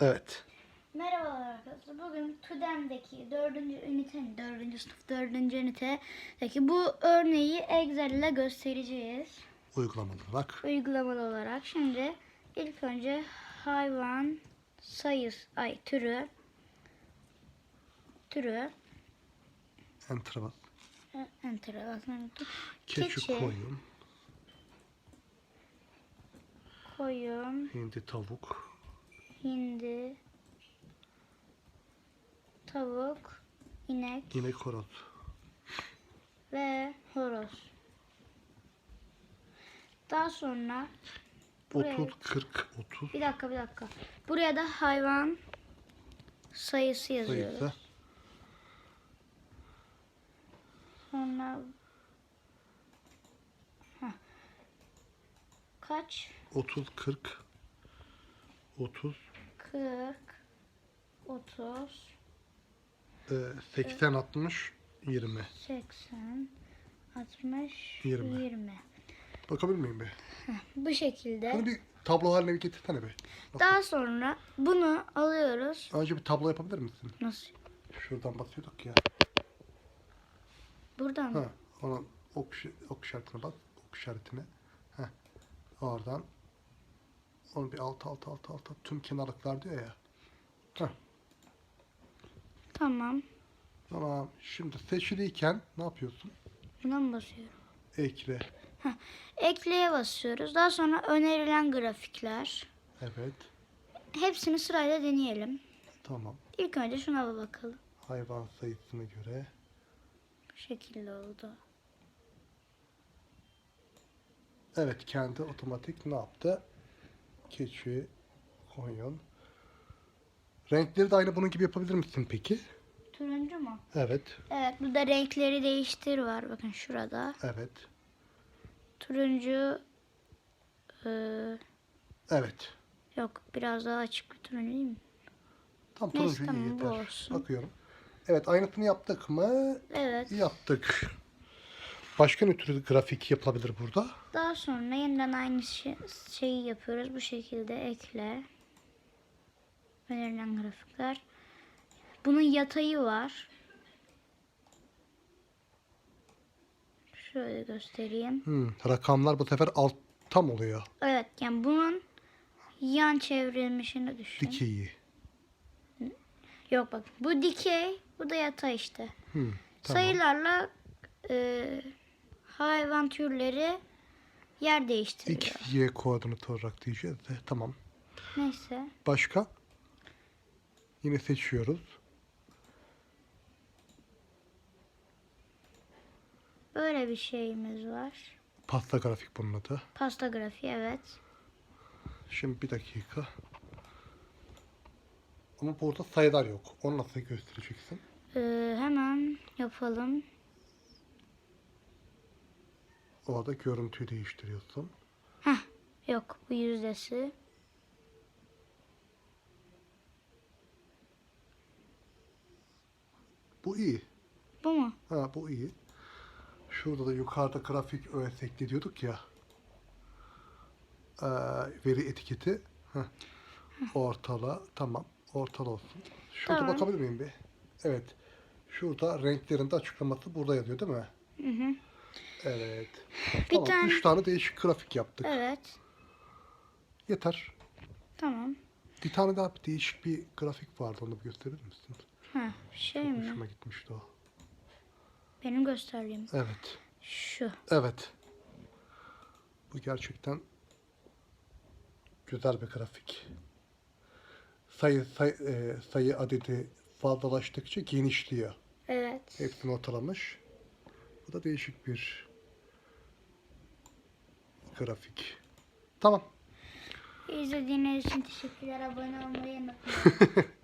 Evet. Merhabalar arkadaşlar. Bugün TÜDEM'deki 4. ünite, 4. sınıf 4. ünitedeki bu örneği Excel ile göstereceğiz. Uygulamalı olarak. Uygulamalı olarak. Şimdi ilk önce hayvan sayısı, ay türü, türü, Enter'a bas. e, enter'a basın. Keçi, Keçi. koyun, koyun, hindi, tavuk, hindi, tavuk, inek inek, horoz. ve horoz. Daha sonra Buraya- 30, 40, 30 bir dakika bir dakika. Buraya da hayvan sayısı yazıyoruz. sayısı. Sonra Heh. kaç? 30, 40, 30, 40 30 e, 80, 60, 20. 80 60 Yirmi. 20. Bakabilir miyim be? Bu şekilde. Bunu bir tablo haline bir getirsene be. Nasıl? Daha sonra bunu alıyoruz. Önce bir tablo yapabilir misin? Nasıl? Şuradan basıyorduk ya. Buradan mı? Ha, onun ok, işi- ok işaretine bas. Ok işaretine. Heh. Oradan. Onu bir alt alt alt alt alt. Tüm kenarlıklar diyor ya. Heh. Tamam. Tamam. Şimdi seçiliyken ne yapıyorsun? Buna mı basıyorum? Ekle. Ekleye basıyoruz. Daha sonra önerilen grafikler. Evet. Hepsini sırayla deneyelim. Tamam. İlk önce şuna bir bakalım. Hayvan sayısına göre. Bu şekilde oldu. Evet kendi otomatik ne yaptı? Keçi, koyun. Renkleri de aynı bunun gibi yapabilir misin peki? Turuncu mu? Evet. Evet burada renkleri değiştir var. Bakın şurada. Evet. Turuncu eee, Evet. yok biraz daha açık bir turuncu değil mi? Tam Neyse, turuncu iyi tamam, yeter. Bakıyorum. Evet aynısını yaptık mı? Evet. Yaptık. Başka ne tür grafik yapılabilir burada? Daha sonra yeniden aynı şey- şeyi yapıyoruz. Bu şekilde ekle. Önerilen grafikler. Bunun yatayı var. Şöyle göstereyim. Hmm, rakamlar bu sefer alt tam oluyor. Evet yani bunun yan çevrilmişini düşün. Dikeyi. Yok bak bu dikey bu da yatay işte. Hmm, tamam. Sayılarla e, hayvan türleri yer değiştiriyor. X, Y koordinatı olarak diyeceğiz de. Tamam. Neyse. Başka? Yine seçiyoruz. Böyle bir şeyimiz var. Pasta grafik bunun adı. Pasta grafiği evet. Şimdi bir dakika. Ama burada sayılar yok. Onu nasıl göstereceksin? Ee, hemen yapalım. Orada görüntüyü değiştiriyorsun. Heh, yok bu yüzdesi. Bu iyi. Bu mu? Ha bu iyi. Şurada da yukarıda grafik öğes ekle diyorduk ya. Ee, veri etiketi. Heh. Ortala. Tamam. Ortala olsun. Şurada Tamam. bakabilir miyim bir? Evet. Şurada renklerin de açıklaması burada yazıyor değil mi? Hı hı. Evet. Bir tamam. tane- Üç tane değişik grafik yaptık. Evet. Yeter. Tamam. Bir tane daha bir değişik bir grafik vardı. Onu bir gösterir misin? Ha, şey mi? Hoşuma gitmişti o. Benim gösterdiğim. Evet. Şu. Evet. Bu gerçekten güzel bir grafik. Sayı say, e, sayı adedi fazlalaştıkça genişliyor. Evet. Hepsini ortalamış. Bu da değişik bir grafik. Tamam. İzlediğiniz için teşekkürler. Abone olmayı unutmayın.